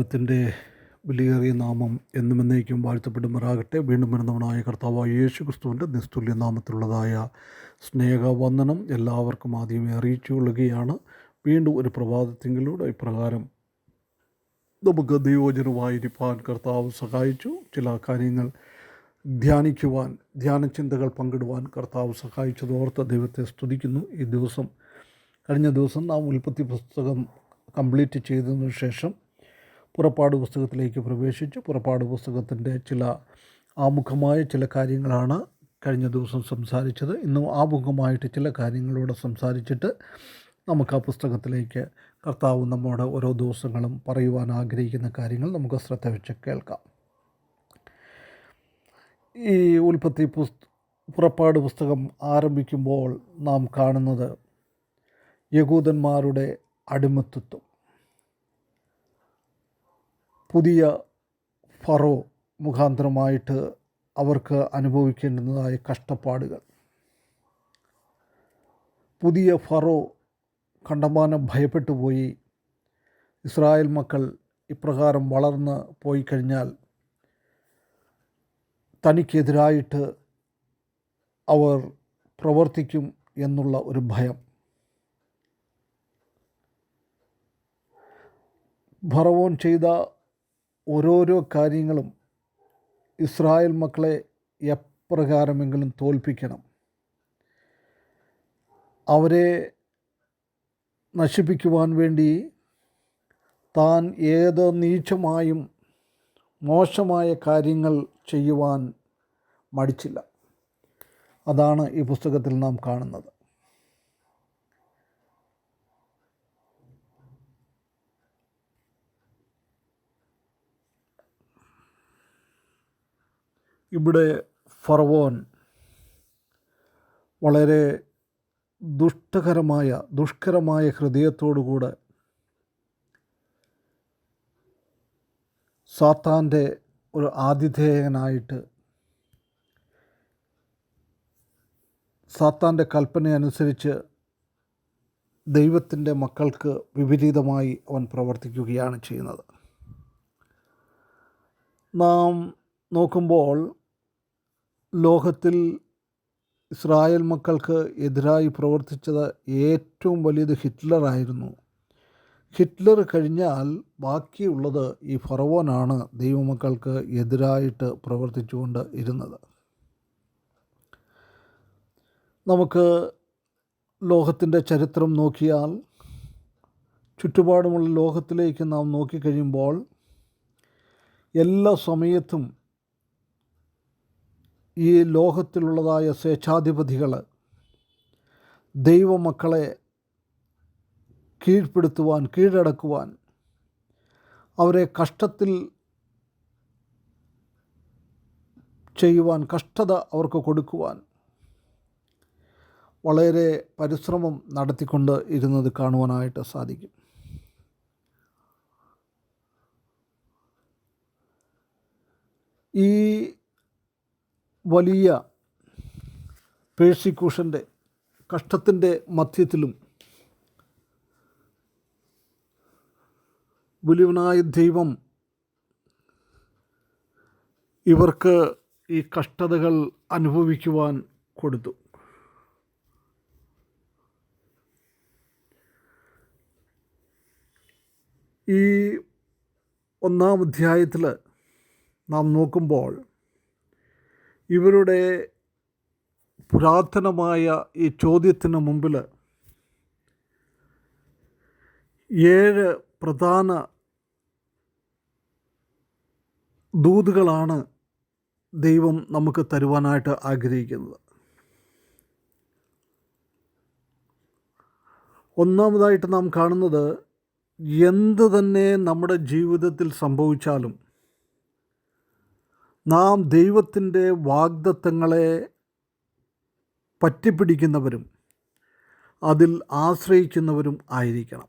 ദൈവത്തിന്റെ വിലയേറിയ നാമം എന്നും എന്നേക്കും വാഴ്ത്തപ്പെടുമാറാകട്ടെ. വീണ്ടും വരുന്നവനായ കർത്താവായ യേശു ക്രിസ്തുവിന്റെ നിസ്തുല്യ നാമത്തിലുള്ളതായ സ്നേഹവന്ദനം എല്ലാവർക്കും ആദ്യമേ അറിയിച്ചു കൊള്ളുകയാണ്. വീണ്ടും ഒരു പ്രഭാതത്തിങ്കിലൂടെ ഇപ്രകാരം നമുക്ക് ദൈവജനമായിരിക്കാൻ കർത്താവ് സഹായിച്ചു. ചില കാര്യങ്ങൾ ധ്യാനിക്കുവാൻ ധ്യാനചിന്തകൾ പങ്കിടുവാൻ കർത്താവ് സഹായിച്ചതോർത്ത് ദൈവത്തെ സ്തുതിക്കുന്നു. ഈ ദിവസം കഴിഞ്ഞ ദിവസം നാം ഉൽപ്പത്തി പുസ്തകം കംപ്ലീറ്റ് ചെയ്തതിനു ശേഷം പുറപ്പാട് പുസ്തകത്തിലേക്ക് പ്രവേശിച്ചു പുറപ്പാട് പുസ്തകത്തിന്റെ ചില ആമുഖമായ ചില കാര്യങ്ങളാണ് കഴിഞ്ഞ ദിവസം സംസാരിച്ചത്. ഇന്നും ആമുഖമായിട്ട് ചില കാര്യങ്ങളോട് സംസാരിച്ചിട്ട് നമുക്ക് ആ പുസ്തകത്തിലേക്ക് കർത്താവ് നമ്മുടെ ഓരോ ദിവസങ്ങളും പറയുവാൻ ആഗ്രഹിക്കുന്ന കാര്യങ്ങൾ നമുക്ക് ശ്രദ്ധ വെച്ച് കേൾക്കാം. ഈ ഉൽപ്പത്തി പുസ്ത പുറപ്പാട് പുസ്തകം ആരംഭിക്കുമ്പോൾ നാം കാണുന്നത് യകൂദന്മാരുടെ അടിമത്വം പുതിയ ഫറോ മുഖാന്തരമായിട്ട് അവർക്ക് അനുഭവിക്കേണ്ടുന്നതായ കഷ്ടപ്പാടുകൾ. പുതിയ ഫറോ കണ്ടമാനം ഭയപ്പെട്ടു പോയി. ഇസ്രായേൽ മക്കൾ ഇപ്രകാരം വളർന്ന് പോയി കഴിഞ്ഞാൽ തനിക്കെതിരായിട്ട് അവർ പ്രവർത്തിക്കും എന്നുള്ള ഒരു ഭയം. ഭറവോൻ ചെയ്ത ഓരോരോ കാര്യങ്ങളും ഇസ്രായേൽ മക്കളെ എപ്രകാരമെങ്കിലും തോൽപ്പിക്കണം. അവരെ നശിപ്പിക്കുവാൻ വേണ്ടി താൻ ഏത് നീചമായും മോശമായ കാര്യങ്ങൾ ചെയ്യുവാൻ മടിച്ചില്ല. അതാണ് ഈ പുസ്തകത്തിൽ നാം കാണുന്നത്. ഇവിടെ ഫറവോൻ വളരെ ദുഷ്ടകരമായ ദുഷ്കരമായ ഹൃദയത്തോടുകൂടെ സാത്താന്റെ ഒരു ആതിഥേയനായിട്ട് സാത്താന്റെ കൽപ്പന അനുസരിച്ച് ദൈവത്തിന്റെ മക്കൾക്ക് വിപരീതമായി അവൻ പ്രവർത്തിക്കുകയാണ് ചെയ്യുന്നത്. നാം നോക്കുമ്പോൾ ലോകത്തിൽ ഇസ്രായേൽ മക്കൾക്ക് എതിരായി പ്രവർത്തിച്ചത് ഏറ്റവും വലിയത് ഹിറ്റ്ലറായിരുന്നു ഹിറ്റ്ലർ കഴിഞ്ഞാൽ ബാക്കിയുള്ളത് ഈ ഫറവോനാണ് ദൈവമക്കൾക്ക് എതിരായിട്ട് പ്രവർത്തിച്ചുകൊണ്ട് ഇരുന്നത്. നമുക്ക് ലോകത്തിന്റെ ചരിത്രം നോക്കിയാൽ ചുറ്റുപാടുമുള്ള ലോകത്തിലേക്ക് നാം നോക്കിക്കഴിയുമ്പോൾ എല്ലാ സമയത്തും ഈ ലോകത്തിലുള്ളതായ സ്വേച്ഛാധിപതികൾ ദൈവമക്കളെ കീഴ്പ്പെടുത്തുവാൻ കീഴടക്കുവാൻ അവരെ കഷ്ടത്തിൽ ചെയ്യുവാൻ കഷ്ടത അവർക്ക് കൊടുക്കുവാൻ വളരെ പരിശ്രമം നടത്തിക്കൊണ്ട് ഇരുന്നത് കാണുവാനായിട്ട് സാധിക്കും. ഈ വലിയ പേഴ്സിക്യൂഷന്റെ കഷ്ടത്തിന്റെ മധ്യത്തിലും വലിയവനായ ദൈവം ഇവർക്ക് ഈ കഷ്ടതകൾ അനുഭവിക്കുവാൻ കൊടുത്തു. ഈ ഒന്നാം അധ്യായത്തിൽ നാം നോക്കുമ്പോൾ ഇവരുടെ പുരാതനമായ ഈ ചോദ്യത്തിന് മുമ്പിൽ ഏഴ് പ്രധാന ദൂതുകളാണ് ദൈവം നമുക്ക് തരുവാനായിട്ട് ആഗ്രഹിക്കുന്നത്. ഒന്നാമതായിട്ട് നാം കാണുന്നത് എന്ത് തന്നെ നമ്മുടെ ജീവിതത്തിൽ സംഭവിച്ചാലും നാം ദൈവത്തിന്റെ വാഗ്ദത്തങ്ങളെ പറ്റിപ്പിടിക്കുന്നവരും അതിൽ ആശ്രയിക്കുന്നവരും ആയിരിക്കണം.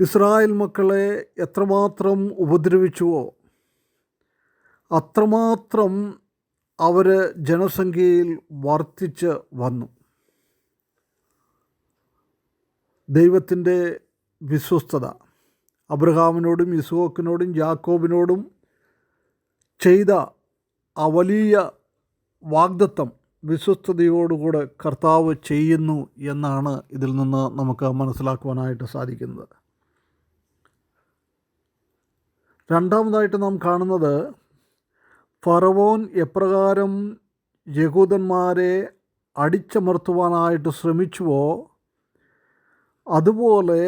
ഇസ്രായേൽ മക്കളെ എത്രമാത്രം ഉപദ്രവിച്ചുവോ അത്രമാത്രം അവർ ജനസംഖ്യയിൽ വർദ്ധിച്ച് വന്നു. ദൈവത്തിന്റെ വിശ്വസ്തത അബ്രഹാമിനോടും ഇസ്ഹോക്കിനോടും ജാക്കോബിനോടും ചെയ്ത ആ വലിയ വാഗ്ദത്തം വിശ്വസ്തയോടുകൂടെ കർത്താവ് ചെയ്യുന്നു എന്നാണ് ഇതിൽ നിന്ന് നമുക്ക് മനസ്സിലാക്കുവാനായിട്ട് സാധിക്കുന്നത്. രണ്ടാമതായിട്ട് നാം കാണുന്നത് ഫറവോൻ എപ്രകാരം യഹൂദന്മാരെ അടിച്ചമർത്തുവാനായിട്ട് ശ്രമിച്ചുവോ? അതുപോലെ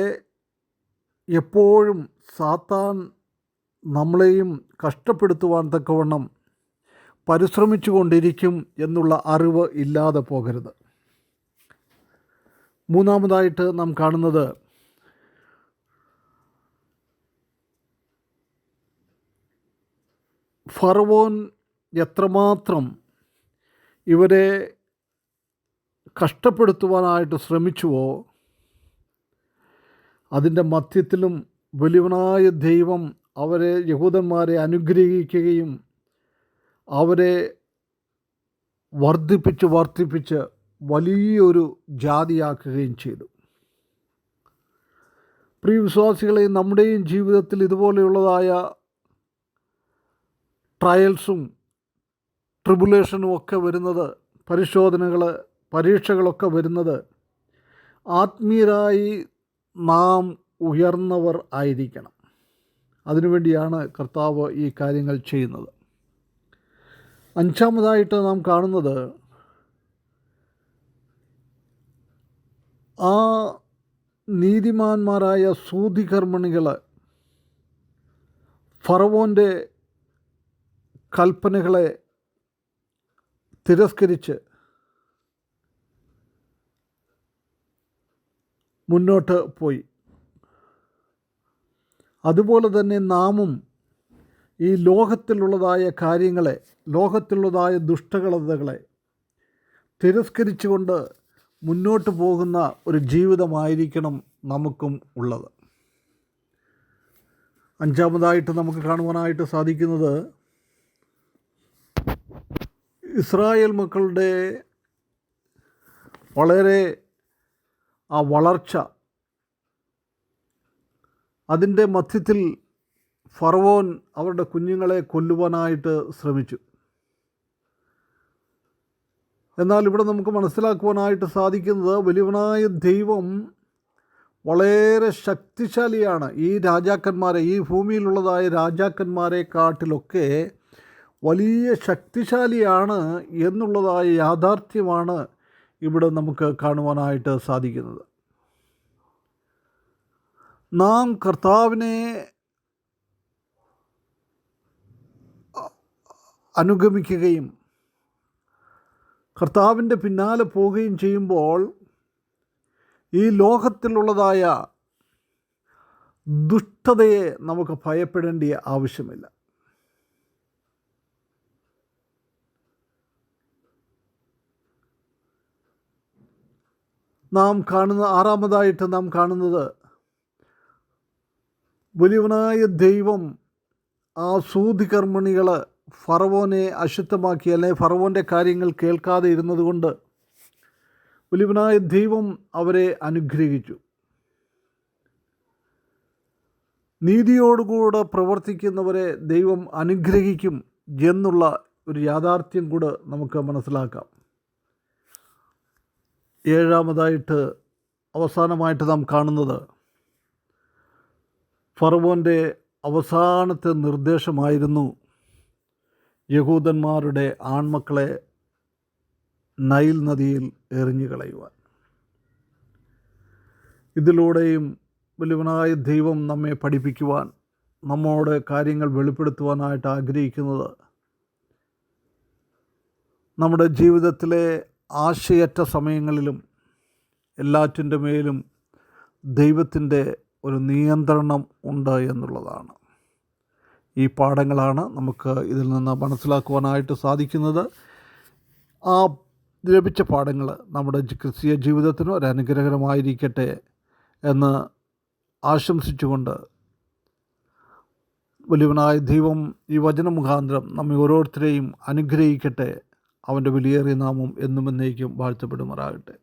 എപ്പോഴും സാത്താൻ നമ്മളെയും കഷ്ടപ്പെടുത്തുവാൻ തക്കവണ്ണം പരിശ്രമിച്ചു കൊണ്ടിരിക്കും എന്നുള്ള അറിവ് ഇല്ലാതെ പോകരുത്. മൂന്നാമതായിട്ട് നാം കാണുന്നത് ഫറവോൻ എത്രമാത്രം ഇവരെ കഷ്ടപ്പെടുത്തുവാനായിട്ട് ശ്രമിച്ചുവോ അതിന്റെ മധ്യത്തിലും വലിയവനായ ദൈവം അവരെ യഹൂദന്മാരെ അനുഗ്രഹിക്കുകയും അവരെ വർദ്ധിപ്പിച്ച് വർദ്ധിപ്പിച്ച് വലിയൊരു ജാതിയാക്കുകയും ചെയ്തു. പ്രിയ വിശ്വാസികളെ നമ്മുടെയും ജീവിതത്തിൽ ഇതുപോലെയുള്ളതായ ട്രയൽസും ട്രിബുലേഷനും ഒക്കെ വരുന്നത് പരിശോധനകൾ പരീക്ഷകളൊക്കെ വരുന്നത് ആത്മീയരായി നാം ഉയർന്നവർ ആയിരിക്കണം. അതിനുവേണ്ടിയാണ് കർത്താവ് ഈ കാര്യങ്ങൾ ചെയ്യുന്നത്. അഞ്ചാമതായിട്ട് നാം കാണുന്നത് ആ നീതിമാന്മാരായ സൂതികർമ്മണികൾ ഫറവോന്റെ കൽപ്പനകളെ തിരസ്കരിച്ച് മുന്നോട്ട് പോയി. അതുപോലെ തന്നെ നാമും ഈ ലോകത്തിലുള്ളതായ കാര്യങ്ങളെ ലോകത്തിലുള്ളതായ ദുഷ്ടകളതകളെ തിരസ്കരിച്ചുകൊണ്ട് മുന്നോട്ട് പോകുന്ന ഒരു ജീവിതമായിരിക്കണം നമുക്കും ഉള്ളത്. അഞ്ചാമതായിട്ട് നമുക്ക് കാണുവാനായിട്ട് സാധിക്കുന്നത് ഇസ്രായേൽ മക്കളുടെ വളരെ ആ വളർച്ച. അതിന്റെ മധ്യത്തിൽ ഫറവോൻ അവരുടെ കുഞ്ഞുങ്ങളെ കൊല്ലുവാനായിട്ട് ശ്രമിച്ചു. എന്നാൽ ഇവിടെ നമുക്ക് മനസ്സിലാക്കുവാനായിട്ട് സാധിക്കുന്നത് വലിയവനായ ദൈവം വളരെ ശക്തിശാലിയാണ്. ഈ രാജാക്കന്മാരെ ഈ ഭൂമിയിലുള്ളതായ രാജാക്കന്മാരെ കാട്ടിലൊക്കെ വലിയ ശക്തിശാലിയാണ് എന്നുള്ളതായ യാഥാർത്ഥ്യമാണ് ഇവിടെ നമുക്ക് കാണുവാനായിട്ട് സാധിക്കുന്നത്. നാം കർത്താവിനെ അനുഗമിക്കുകയും കർത്താവിന്റെ പിന്നാലെ പോവുകയും ചെയ്യുമ്പോൾ ഈ ലോകത്തിലുള്ളതായ ദുഷ്ടതയെ നമുക്ക് ഭയപ്പെടേണ്ട ആവശ്യമില്ല. നാം കാണുന്ന ആറാമതായിട്ട് നാം കാണുന്നത് വലിയവനായ ദൈവം ആ സൂതികർമ്മിണികൾ ഫറവോനെ അശുദ്ധമാക്കി അല്ലെങ്കിൽ ഫറവോന്റെ കാര്യങ്ങൾ കേൾക്കാതെ ഇരുന്നതുകൊണ്ട് വലിയവനായ ദൈവം അവരെ അനുഗ്രഹിച്ചു. നീതിയോടുകൂടെ പ്രവർത്തിക്കുന്നവരെ ദൈവം അനുഗ്രഹിക്കും എന്നുള്ള ഒരു യാഥാർത്ഥ്യം കൂടെ നമുക്ക് മനസ്സിലാക്കാം. ഏഴാമതായിട്ട് അവസാനമായിട്ട് നാം കാണുന്നത് ഫറവോന്റെ അവസാനത്തെ നിർദ്ദേശമായിരുന്നു യഹൂദന്മാരുടെ ആൺമക്കളെ നൈൽ നദിയിൽ എറിഞ്ഞു കളയുവാൻ ഇതിലൂടെയും വലുവനായ ദൈവം നമ്മെ പഠിപ്പിക്കുവാൻ നമ്മോട് കാര്യങ്ങൾ വെളിപ്പെടുത്തുവാനായിട്ട് ആഗ്രഹിക്കുന്നത് നമ്മുടെ ജീവിതത്തിലെ ആശയറ്റ സമയങ്ങളിലും എല്ലാറ്റിന്റെ മേലും ദൈവത്തിന്റെ ഒരു നിയന്ത്രണം ഉണ്ട് എന്നുള്ളതാണ്. ഈ പാഠങ്ങളാണ് നമുക്ക് ഇതിൽ നിന്ന് മനസ്സിലാക്കുവാനായിട്ട് സാധിക്കുന്നത്. ആ ലഭിച്ച പാഠങ്ങൾ നമ്മുടെ ക്രിസ്തീയ ജീവിതത്തിന് ഒരു അനുഗ്രഹമായിരിക്കട്ടെ എന്ന് ആശംസിച്ചുകൊണ്ട് വലിയവനായ ദൈവം ഈ വചന മുഖാന്തരം നമ്മെ ഓരോരുത്തരെയും അനുഗ്രഹിക്കട്ടെ അവന്റെ വിലയേറിയ നാമം എന്നും എന്നേക്കും വാഴ്ത്തപ്പെടുമാറാകട്ടെ.